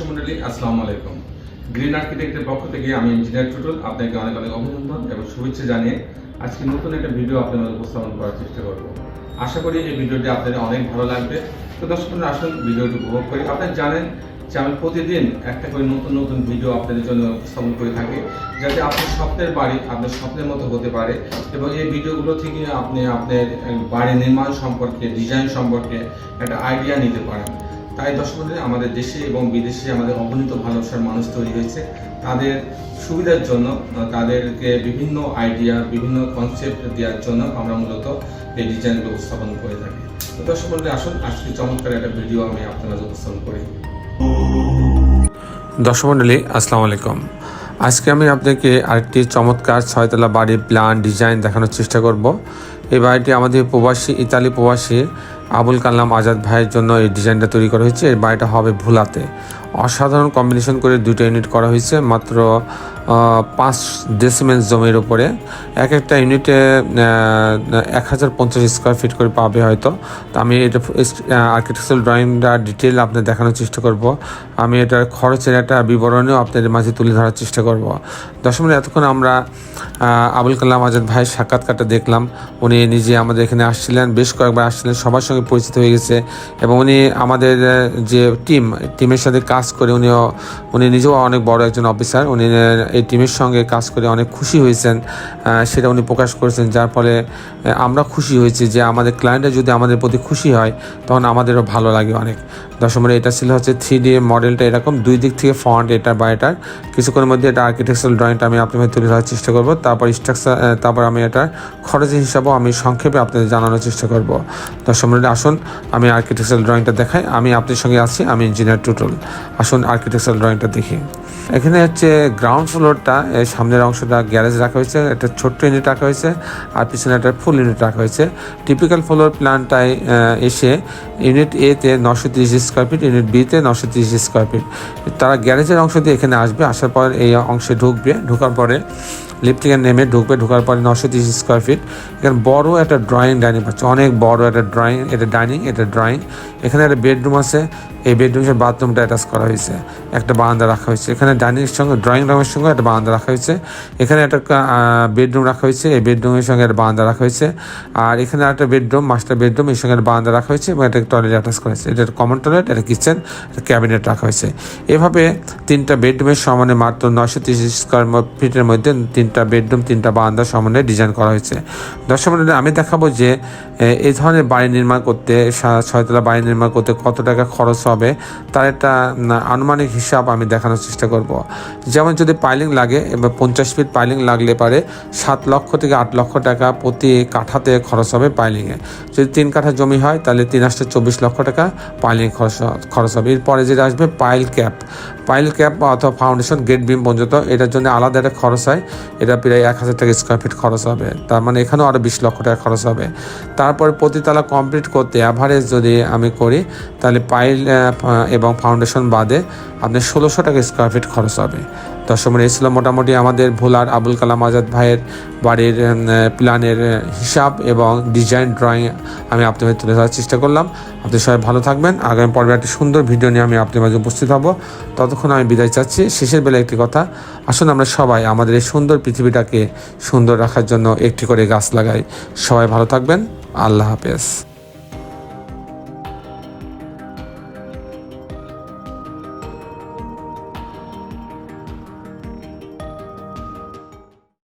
দর্শক মন্ডলী, আসসালামু আলাইকুম। গ্রিন আর্কিটেক্টের পক্ষ থেকে আমি ইঞ্জিনিয়ার টুটুল আপনাকে অনেক অনেক অভিনন্দন এবং শুভেচ্ছা জানিয়ে আজকে নতুন একটা ভিডিও আপনাদের উপস্থাপন করার চেষ্টা করব। আশা করি এই ভিডিওটি আপনাদের অনেক ভালো লাগবে। তো দর্শক আসুন ভিডিওটি উপভোগ করি। আপনারা জানেন যে আমি প্রতিদিন একটা করে নতুন নতুন ভিডিও আপনাদের জন্য উপস্থাপন করে থাকি, যাতে আপনার স্বপ্নের বাড়ি আপনার স্বপ্নের মতো হতে পারে এবং এই ভিডিওগুলো থেকে আপনি আপনার বাড়ি নির্মাণ সম্পর্কে ডিজাইন সম্পর্কে একটা আইডিয়া নিতে পারেন। তাই দর্শক মণ্ডলী, আমাদের দেশে এবং বিদেশে আমাদের অগণিত ভালোবাসার মানুষ তৈরি হয়েছে। তাদের সুবিধার জন্য তাদেরকে বিভিন্ন আইডিয়া বিভিন্ন কনসেপ্ট দেওয়ার জন্য আমরা মূলত এই ডিজাইনগুলো উপস্থাপন করে থাকি। তো দর্শক মন্ডলী আসুন আজকে চমৎকার একটা ভিডিও আমি আপনাদের মাঝে উপস্থাপন করি। দর্শক মণ্ডলী আসসালামু আলাইকুম। আজকে আমি আপনাকে আরেকটি চমৎকার ছয়তলা বাড়ির প্ল্যান ডিজাইন দেখানোর চেষ্টা করব। এই বাড়িটি আমাদের প্রবাসী ইতালি প্রবাসী আবুল কালাম আজাদ ভাইয়ের জন্য এই ডিজাইনটা তৈরি করা হয়েছে। এই বাড়িটা হবে ভুলাতে। অসাধারণ কম্বিনেশন করে দুটো ইউনিট করা হয়েছে, মাত্র পাঁচ ডেসিমেন্স জমির ওপরে এক একটা ইউনিটে এক হাজার পঞ্চাশ স্কোয়ার ফিট করে পাবে হয়তো। তো আমি এটা আর্কিটেকচারাল ড্রয়িংটা ডিটেল আপনাদের দেখানোর চেষ্টা করব। আমি এটার খরচের একটা বিবরণেও আপনাদের মাঝে তুলে ধরার চেষ্টা করব। দশম এতক্ষণ আমরা আবুল কালাম আজাদ ভাইয়ের সাক্ষাৎকারটা দেখলাম। উনি নিজে আমাদের এখানে আসছিলেন, বেশ কয়েকবার আসছিলেন, সবার সঙ্গে পরিচিত হয়ে গেছে। এবং উনি আমাদের যে টিম টিমের সাথে কাজ করে উনিও, উনি নিজেও অনেক বড় একজন অফিসার উনি এই টিমের সঙ্গে কাজ করে অনেক খুশি হয়েছেন সেটা উনি প্রকাশ করেছেন, যার ফলে আমরা খুশি হয়েছি যে আমাদের ক্লায়েন্টরা যদি আমাদের প্রতি খুশি হয়, তখন আমাদেরও ভালো লাগে অনেক। দশমের এটা ছিল হচ্ছে থ্রি ডি মডেলটা এরকম, দুই দিক থেকে ফন্ট এটা বা এটার। কিছুক্ষণের মধ্যে এটা আর্কিটেকচারাল ড্রয়িংটা আমি আপনাদের তুলে ধরার চেষ্টা করব, তারপর স্ট্রাকচার তারপর আমি এটার খরচের হিসাবেও আমি সংক্ষেপে আপনাদের জানানোর চেষ্টা করব। দশমের আসুন, আমি আর্কিটেকচারাল ড্রয়িংটা দেখাই, আমি আপনার সঙ্গে আছি, আমি ইঞ্জিনিয়ার টুটুল আসুন আর্কিটেকচারাল ড্রয়িংটা দেখি। এখানে হচ্ছে গ্রাউন্ড ফ্লোরটা এই সামনের অংশটা গ্যারেজ রাখা হয়েছে, একটা ছোট্ট ইউনিট রাখা হয়েছে, আর পিছনে একটা ফুল ইউনিট রাখা হয়েছে। টিপিক্যাল ফ্লোর প্ল্যানটায় এসে ইউনিট এতে নশো তিরিশ স্কোয়ার ফিট ইউনিট বিতে নশো তিরিশ স্কোয়ার ফিট তারা গ্যারেজের অংশ দিয়ে এখানে আসবে, আসার পর এই অংশে ঢুকবে, ঢোকার পরে লিফট নেমে ঢুকবে, ঢোকার পরে নশো তিরিশ স্কোয়ার ফিট এখানে বড় একটা ড্রয়িং ডাইনিং পাচ্ছে, অনেক বড় একটা ড্রয়িং এটা ডাইনিং এটা ড্রয়িং এখানে একটা বেডরুম আছে, এই বেডরুমের বাথরুমটা অ্যাটাচ করা হয়েছে, একটা বারান্দা রাখা হয়েছে। এখানে ডাইনিংয়ের সঙ্গে, ড্রয়িং রুমের সঙ্গে একটা বারান্দা রাখা হয়েছে। এখানে একটা বেডরুম রাখা হয়েছে, এই বেডরুমের সঙ্গে একটা বারান্দা রাখা হয়েছে। আর এখানে একটা বেডরুম, মাস্টার বেডরুম, এর সঙ্গে একটা বারান্দা রাখা হয়েছে এবং একটা টয়লেট অ্যাটাচ করা হয়েছে। এটা কমন টয়লেট একটা কিচেন একটা ক্যাবিনেট রাখা হয়েছে। এভাবে তিনটা বেডরুমের সমানে মাত্র নশো তিরিশ স্কোয়ার ফিটের মধ্যে তিনটা বেডরুম, তিনটা বারান্দা সমানে ডিজাইন করা হয়েছে। দর্শক আমি দেখাবো যে এই ধরনের বাড়ি নির্মাণ করতে ছয়তলা বাড়ি নির্মাণ করতে কত টাকা খরচ হবে, তার একটা আনুমানিক হিসাব আমি দেখানোর চেষ্টা করব। যেমন যদি পাইলিং লাগে, এবার পঞ্চাশ ফিট পাইলিং লাগলে পারে সাত লক্ষ থেকে আট লক্ষ টাকা প্রতি কাঠাতে খরচ হবে পাইলিংয়ে। যদি তিন কাঠা জমি হয়, তাহলে তিন আসতে চব্বিশ লক্ষ টাকা পাইলিং খরচ খরচ হবে। এরপরে যেটা আসবে পাইল ক্যাপ। পাইল ক্যাপ অথবা ফাউন্ডেশন গেট বিম পর্যন্ত এটার জন্য আলাদা একটা খরচ হয়। এটা প্রায় এক হাজার টাকা স্কোয়ার ফিট খরচ হবে। তার মানে এখানেও আরও বিশ লক্ষ টাকা খরচ হবে। তারপরে প্রতিতলা কমপ্লিট করতে অ্যাভারেজ যদি আমি করি, তাহলে পাইল এবং ফাউন্ডেশন বাদে আপনার ষোলোশো টাকা স্কোয়ার ফিট খরচ হবে। এই ছিল মোটামুটি আমাদের ভোলার আবুল কালাম আজাদ ভাইয়ের বাড়ির প্ল্যানের হিসাব এবং ডিজাইন ড্রয়িং আমি আপনাদের তুলে ধরার চেষ্টা করলাম। আপনি সবাই ভালো থাকবেন। আগামী পর্বে একটি সুন্দর ভিডিও নিয়ে আমি আপনার মাঝে উপস্থিত হব। ততক্ষণ আমি বিদায় চাচ্ছি। শেষের বেলা একটি কথা, আসুন আমরা সবাই আমাদের এই সুন্দর পৃথিবীটাকে সুন্দর রাখার জন্য একটি করে গাছ লাগাই। সবাই ভালো থাকবেন। আল্লাহ হাফেজ।